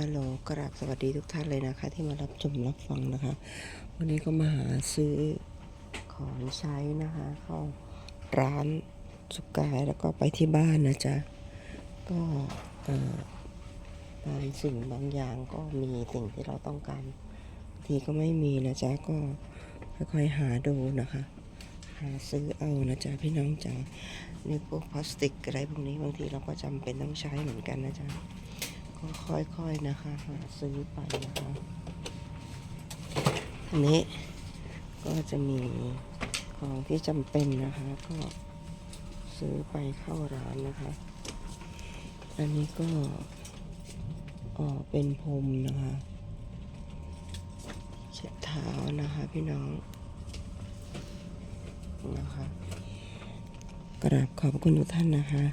ฮัลโหลกราบสวัสดีทุกท่านเลยนะคะ ที่มารับชมรับฟังนะคะ วันนี้ก็มาหาซื้อของใช้นะคะ เข้าร้านสุกายแล้วก็ไปที่บ้านนะจ๊ะ ก็เอ่อบางสิ่งบางอย่างก็มีสิ่งที่เราต้องการบางทีก็ไม่มีนะจ๊ะ ก็ค่อยๆหาดูนะคะ หาซื้อเอานะจ๊ะพี่น้องจ๋าในพวกพลาสติกอะไรพวกนี้บางทีเราก็จำเป็นต้องใช้เหมือนกันนะจ๊ะ ค่อยๆนะคะหาซื้อไปนะคะอันนี้ก็จะมีของที่จำเป็นนะคะ ก็ซื้อไปเข้าร้านนะคะ อันนี้ก็เออเป็นพรมนะคะเช็ดเท้านะคะพี่น้องนะคะกราบขอบคุณทุกท่านนะคะ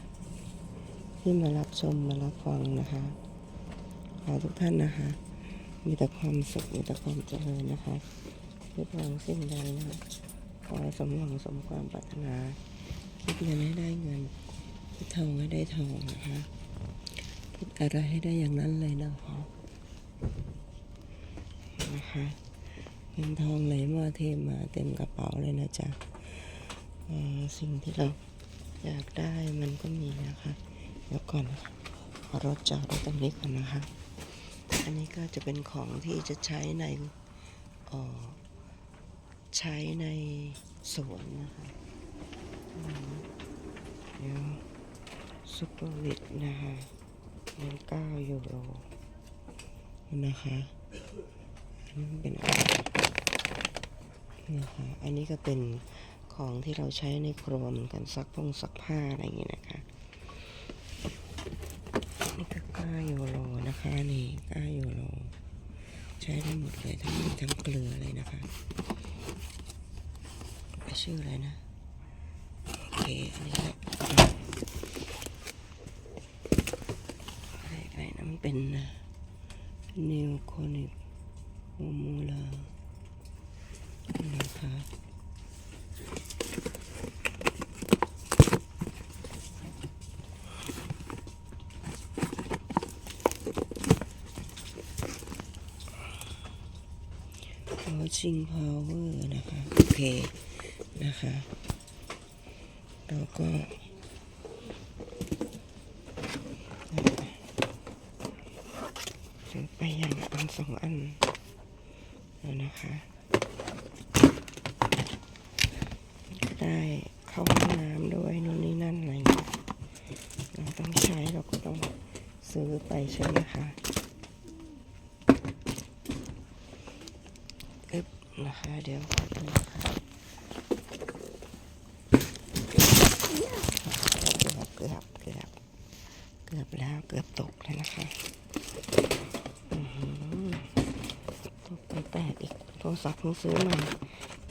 ที่มารับชมมารับฟังนะคะ ขอทุกท่านนะคะ มีแต่ความสุขมีแต่ความเจริญนะคะคิดหวังสิ่งใดนะคะขอให้สมหวังสมความปรารถนาคิดเงินให้ได้เงินคิดทองให้ได้ทองนะคะคิดอะไรให้ได้อย่างนั้นเลยนะคะนะคะเงินทองไหลมาเทมาเต็มกระเป๋าเลยนะจ๊ะสิ่งที่เราอยากได้มันก็มีนะคะ เดี๋ยวก่อนนะคะขอรถจอดไว้ตรงนี้ก่อนนะคะ อันนี้ก็จะเป็นของที่จะใช้ในออใช้ในสวนนะคะเดี๋ยวซุปเปอร์วิทนะคะเป็นเก้ายูโรนะคะนนี้เป็นอะไรนะคะอันนี้ก็เป็นของที่เราใช้ในครัวเหมือนกันซักพงซักผ้าอะไรอย่างเงี้ยนะคะนี่ก็9ยูโร นะคะนี่9ยูโรใช้ได้หมดเลยทั้งทั้งเกลือเลยนะคะชื่ออะไรนะ โอเค อันนี้ก็อะไรอะไรนะมันเป็นนิวโคนิกโมมูลานะคะ จิงพาวเวอร์นะคะ โอเค นะคะ เราก็ซื้อไปอย่างอันสองอันแล้วนะคะได้เข้าห้องน้ำด้วยนู่นนี่นั่นอะไรเงี้ยเราต้องใช้เราก็ต้องซื้อไปใช่ไหมคะ อึบนะคะ เดี๋ยวเกือบเกือบเกือบเกือบแล้วเกือบตกแล้วนะคะอื้อหือตกไปแตกอีกโทรศัพท์เพิ่งซื้อมา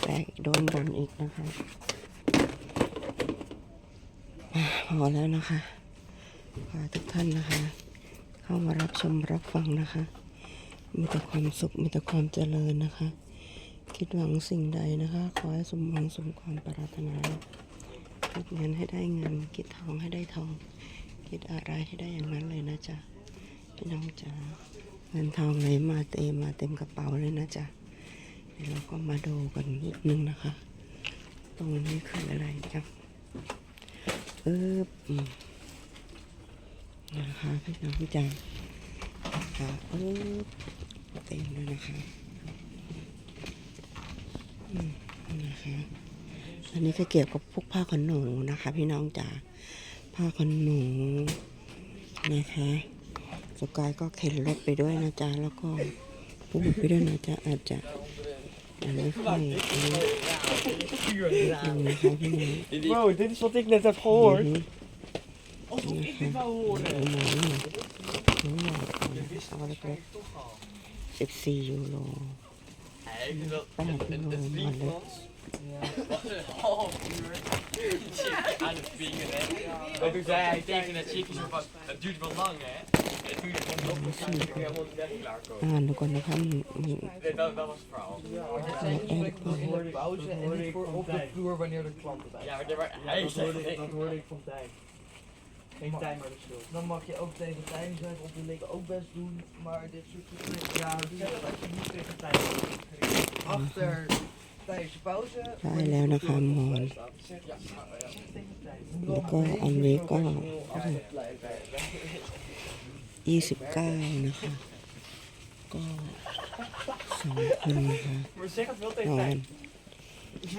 แตกอีกโดนบนอีกนะคะอะพอแล้วนะคะขอทุกท่านนะคะ เข้ามารับชมรับฟังนะคะ มีแต่ความสุขมีแต่ความเจริญนะคะ คิดหวังสิ่งใดนะคะ ขอให้สมหวังสมความปรารถนา คิดเงินให้ได้เงิน คิดทองให้ได้ทอง คิดอะไรให้ได้อย่างนั้นเลยนะจ๊ะพี่น้องจ๋าเงินทองไหลมาเต็มมาเต็มกระเป๋าเลยนะจ๊ะเดี๋ยวเราก็มาดูกันนิดนึงนะคะ ตรงนี้คืออะไรจ๊ะเอออืมนะคะพี่น้องจ๋าค่ะเออเต็มเลยนะคะ นะคะอันนี้ก็เกี่ยวกับพวกผ้าขนหนูนะคะ พี่น้องจ๋าผ้าขนหนูนะคะสกายก็เข็นรถไปด้วยนะจ๊ะแล้วก็พูดไปด้วยนะจ๊ะอาจจะอันนี้ค่อยอันนี้ดูนะคะพี่น้อง Wow, dit is wat ik net heb gehoord. นี่นะคะหมูหมูหมูหมูหมูเอาเล็กๆสิบสี่ยูโร Nee, ik vind dat een het, het vriend van ons was een half uur aan de vinger, hè. En toen zei hij tegen het chickie van, het duurt wel lang hè. Het duurt wel nog een tijd, ik helemaal niet echt klaarkomen. Ja, dan kan ik hem. niet. dat, dat was het verhaal. hoorde ik voor op de vloer wanneer er klanten bij Ja, maar hij zei- Dat hoorde ik van tijd. Geen tijd maar de schuld. Dan mag je ook tegen Tijn zeggen of de liggen ook best doen, maar dit soort dingen, ja, doe je Zeg dat je niet tegen tijd moet. achter tijdens de pauze. ได้แล้วนะคะมอน Zeg ja, ja. Zeg tegen tijd. แล้วก็อันนี้ก็ Altijd blijven. 29นะคะก็สองคนนะคะ Maar zeg het wel น tegen อน tijd. เ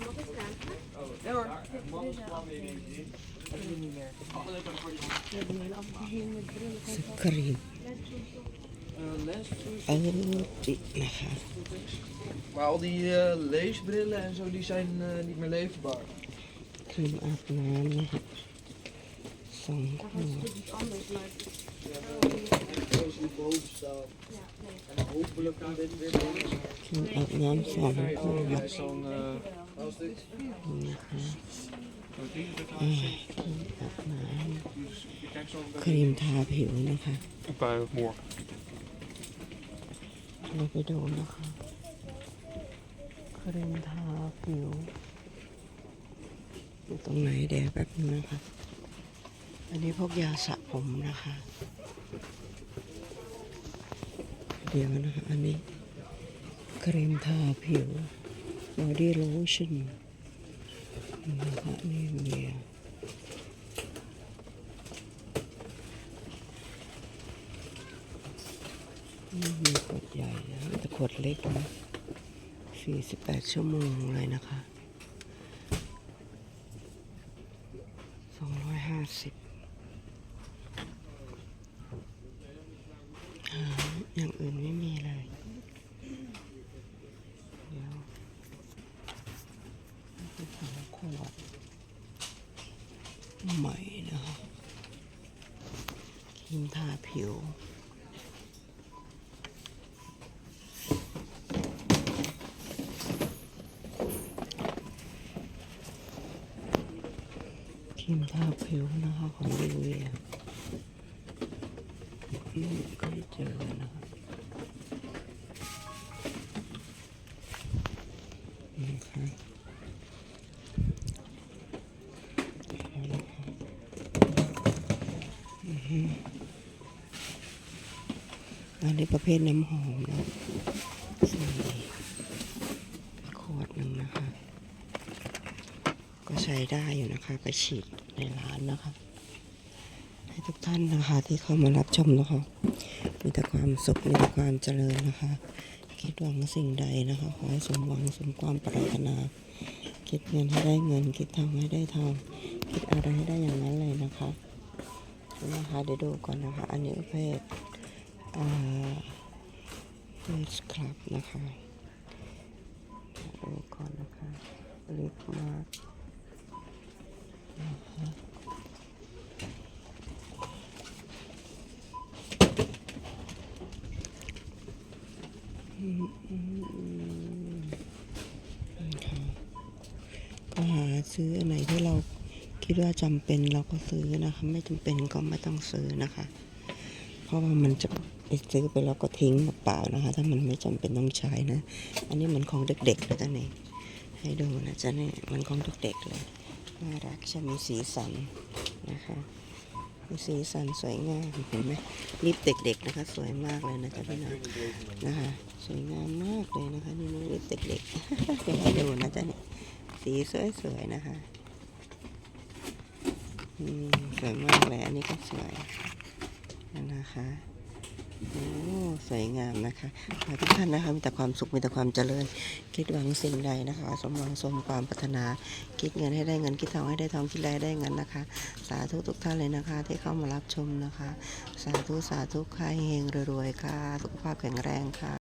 ดี๋ย ว Ja hoor. Man plan weer even zien. Dat is niet meer. Gelukkig voor die สครีม Uh, lens, เออจินะคะ Maar al die eh, leesbrillen en zo, die zijn eh, niet meer leverbaar. ครีมอาบน้ำนะคะสองขวด Zoals die boven staan. En hopelijk kan dit weer doen. ครีมอาบน้ำสองขวด Hij is dan. eh, Als dit นะคะอ่าครีมอาบน้ ik kijk zo ำครีมทาผิวนะคะ bij morgen. เราไปดูนะคะครีมทาผิวอยู่ตรงไหนเดี๋ยวแป๊บนึงนะคะ อันนี้พวกยาสระผมนะคะ เดี๋ยวนะคะ อันนี้ครีมทาผิว body lotion นะคะนี่เมียมีขวดใหญ่นะแต่ขวดเล็กนะ48 ชั่วโมงเลยนะคะ 250อ่า อย่างอื่นไม่มีเลยเดี๋ยวนี่คือสองขวดใหม่นะคะครีมทาผิวครีมทาผิวนะคะของ อันนี้ประเภทน้ำหอมนะใส่ขวดหนึ่งนะคะ ก็ใช้ได้อยู่นะคะ ไปฉีดในร้านนะคะ ให้ทุกท่านนะคะที่เข้ามารับชมนะคะ มีแต่ความสุขมีแต่ความเจริญนะคะ คิดหวังสิ่งใดนะคะ ขอให้สมหวังสมความปรารถนา คิดเงินให้ได้เงิน คิดทองให้ได้ทองคิดอะไรให้ได้อย่างนั้นเลยนะคะนะคะเดี๋ยวดูก่อนนะคะ อันนี้ประเพศ อ่าเฟสคลับนะคะดูก่อนนะคะลิปมาร์คค่ะก็หาซื้ออันไหนที่เราคิดว่าจำเป็นเราก็ซื้อนะคะ ไม่จำเป็นก็ไม่ต้องซื้อนะคะ ราะว่ามันจะไปซื้อไปแล้วก็ทิ้งเปล่านะคะ ถ้ามันไม่จำเป็นต้องใช้นะ อันนี้มือนของเด็กๆเลยจ้ะนี่ให้ดูนะจ๊ะนี่มันของเด็กๆเลยน่ารักจะมีสีสันนะคะมีสีสันสวยงามเห็นไหมลิปเด็กๆนะคะ สวยมากเลยนะจ๊ะพี่น้องนะคะสวยงามมากเลยนะคะนี่นี่เล็กเด็กๆเดี๋ยวให้ดูนะจ๊ะนี่สีสวยๆนะคะสวยมากเลยอันนี้ก็สวย นะคะโอ้สวยงามนะคะขอทุกท่านนะคะมีแต่ความสุขมีแต่ความเจริญ คิดหวังสิ่งใดนะคะ สมหวังสมความปรารถนา คิดเงินให้ได้เงินคิดทองให้ได้ทองคิดรายได้เงินนะคะ สาธุทุกท่านเลยนะคะ ที่เข้ามารับชมนะคะ สาธุสาธุค่ะเฮงรวยๆค่ะ สุขภาพแข็งแรงค่ะ